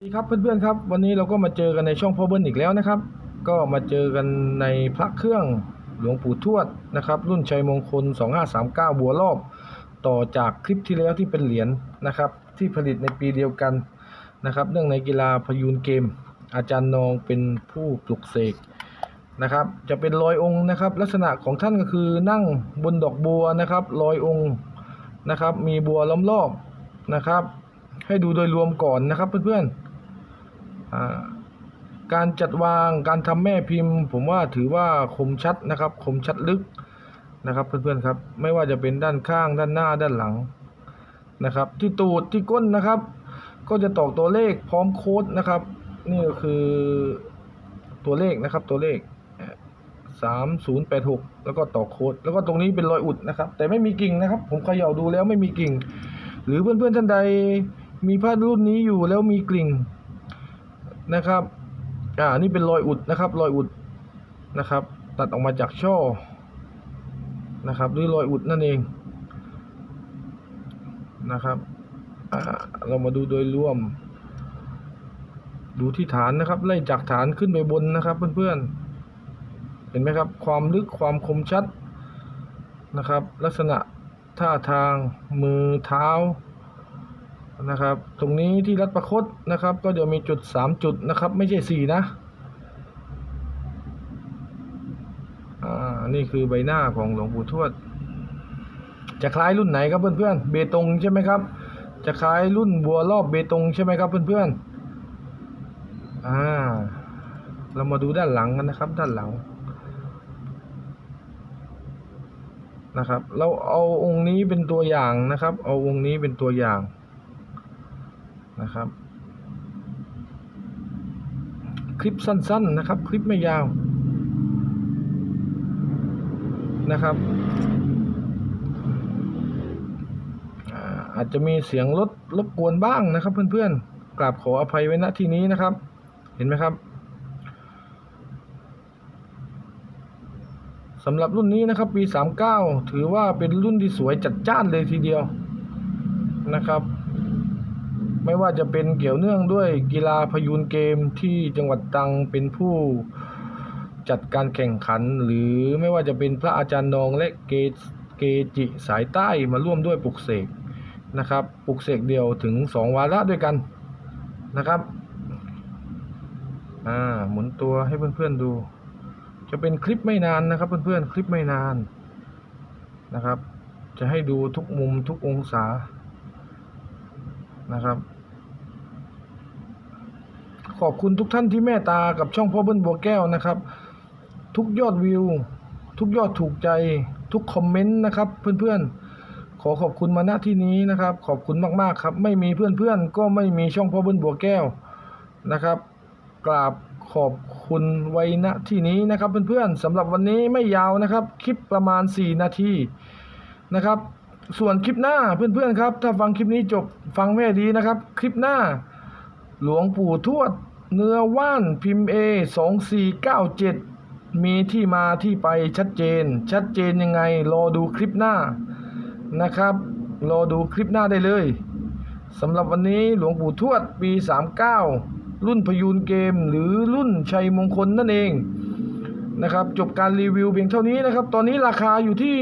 สวัสดีครับเพื่อนๆครับ วันนี้เราก็มาเจอกันในช่องพ่อเบิ้ลอีกแล้วนะครับ ก็มาเจอกันในพระเครื่องหลวงปู่ทวดนะครับ รุ่นชัยมงคล 2539 บัวรอบ ต่อจากคลิปที่แล้วที่เป็นเหรียญนะครับ ที่ผลิตในปีเดียวกันนะครับ เนื่องในกีฬาพยูนเกม อาจารย์นองเป็นผู้ปลุกเสกนะครับ จะเป็นรอยองค์นะครับ ลักษณะของท่านก็คือนั่งบนดอกบัวนะครับรอยองค์นะครับ มีบัวล้อมรอบนะครับ ให้ดูโดยรวมก่อนนะครับเพื่อนๆอ่า การจัดวางการทำแม่พิมพ์ ผมว่าถือว่าคมชัดนะครับ คมชัดลึกนะครับเพื่อนๆครับ ไม่ว่าจะเป็นด้านข้างด้านหน้าด้านหลังนะครับ ที่ตูดที่ก้นนะครับ ก็จะตอกตัวเลขพร้อมโค้ดนะครับ นี่ก็คือตัวเลขนะครับตัวเลขสามศูนย์แปดหกแล้วก็ต่อโค้ด แล้วก็ตรงนี้เป็นรอยอุดนะครับ แต่ไม่มีกิ่งนะครับ ผมเขย่าดูแล้วไม่มีกิ่ง หรือเพื่อนๆท่านใดมีผ้ารุ่นนี้อยู่แล้วมีกลิ่ง นะครับ อ่า นี่เป็นรอยอุดนะครับ รอยอุดนะครับ ตัดออกมาจากช่อ นะครับหรือรอยอุดนั่นเองนะครับ อ่า เรามาดูโดยรวม ดูที่ฐานนะครับ ไล่จากฐานขึ้นไปบนนะครับ เพื่อนๆ เห็นไหมครับ ความลึก ความคมชัดนะครับ ลักษณะท่าทาง มือ เท้า นะครับ ตรงนี้ที่รัดประคตนะครับ ก็จะมีจุดสามจุดนะครับ ไม่ใช่สี่นะอ่านี่คือใบหน้าของหลวงปู่ทวด จะคล้ายรุ่นไหนครับเพื่อนๆเบตงใช่ไหมครับ จะคล้ายรุ่นบัวรอบเบตงใช่ไหมครับเพื่อนๆอ่าเรามาดูด้านหลังกันนะครับ ด้านหลังนะครับ เราเอาองค์นี้เป็นตัวอย่างนะครับ เอาองค์นี้เป็นตัวอย่าง นะครับ คลิปสั้น ๆนะครับ คลิปไม่ยาวนะครับอาอาจจะมีเสียงรถรบกวนบ้างนะครับ เพื่อนๆกราบขออภัยไว้ณที่นี้นะครับ เห็นไหมครับสำหรับรุ่นนี้นะครับปี 39 ถือว่าเป็นรุ่นที่สวยจัดจ้านเลยทีเดียวนะครับ ไม่ว่าจะเป็นเกี่ยวเนื่องด้วยกีฬาพยูนเกมที่จังหวัดตรังเป็นผู้จัดการแข่งขัน หรือไม่ว่าจะเป็นพระอาจารย์นองและเกเกจิสายใต้มาร่วมด้วยปลุกเสกนะครับปลุกเสกเดียวถึง 2 วาระด้วยกันนะครับอ่าหมุนตัวให้เพื่อนๆดู จะเป็นคลิปไม่นานนะครับ เพื่อนๆคลิปไม่นานนะครับ จะให้ดูทุกมุมทุกองศานะครับ ขอบคุณทุกท่านที่เมตตากับช่องพ่อเบิ้ลบัวแก้วนะครับ ทุกยอดวิว ทุกยอดถูกใจ ทุกคอมเมนต์นะครับ เพื่อนๆ ขอขอบคุณมาณที่นี้นะครับ ขอบคุณมากๆครับ ไม่มีเพื่อนๆ ก็ไม่มีช่องพ่อเบิ้ลบัวแก้วนะครับ กราบขอบคุณไว้ณที่นี้นะครับเพื่อนๆสำหรับวันนี้ไม่ยาวนะครับ คลิปประมาณ 4 นาทีนะครับ ส่วนคลิปหน้าเพื่อนๆครับ ถ้าฟังคลิปนี้จบฟังแม่ดีนะครับ คลิปหน้า หลวงปู่ทวด เนื้อว่านพิมพ์ A 2497มีที่มาที่ไปชัดเจน ชัดเจนยังไง รอดูคลิปหน้านะครับ รอดูคลิปหน้าได้เลยสำหรับวันนี้หลวงปู่ทวดปี 39 รุ่นพยูนเกมหรือรุ่นชัยมงคลนั่นเองนะครับ จบการรีวิวเพียงเท่านี้นะครับ ตอนนี้ราคาอยู่ที่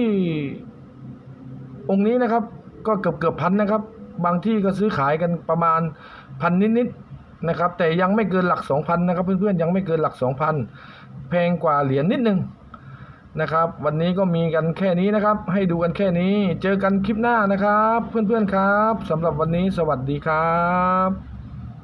องค์นี้นะครับ ก็เกือบเกือบพันนะครับ บางที่ก็ซื้อขายกันประมาณ พันนิดๆนะครับ แต่ยังไม่เกินหลักสองพันนะครับเพื่อนๆยังไม่เกินหลักสองพันแพงกว่าเหรียญนิดนึงนะครับ วันนี้ก็มีกันแค่นี้นะครับ ให้ดูกันแค่นี้ เจอกันคลิปหน้านะครับ เพื่อนๆครับสำหรับวันนี้สวัสดีครับ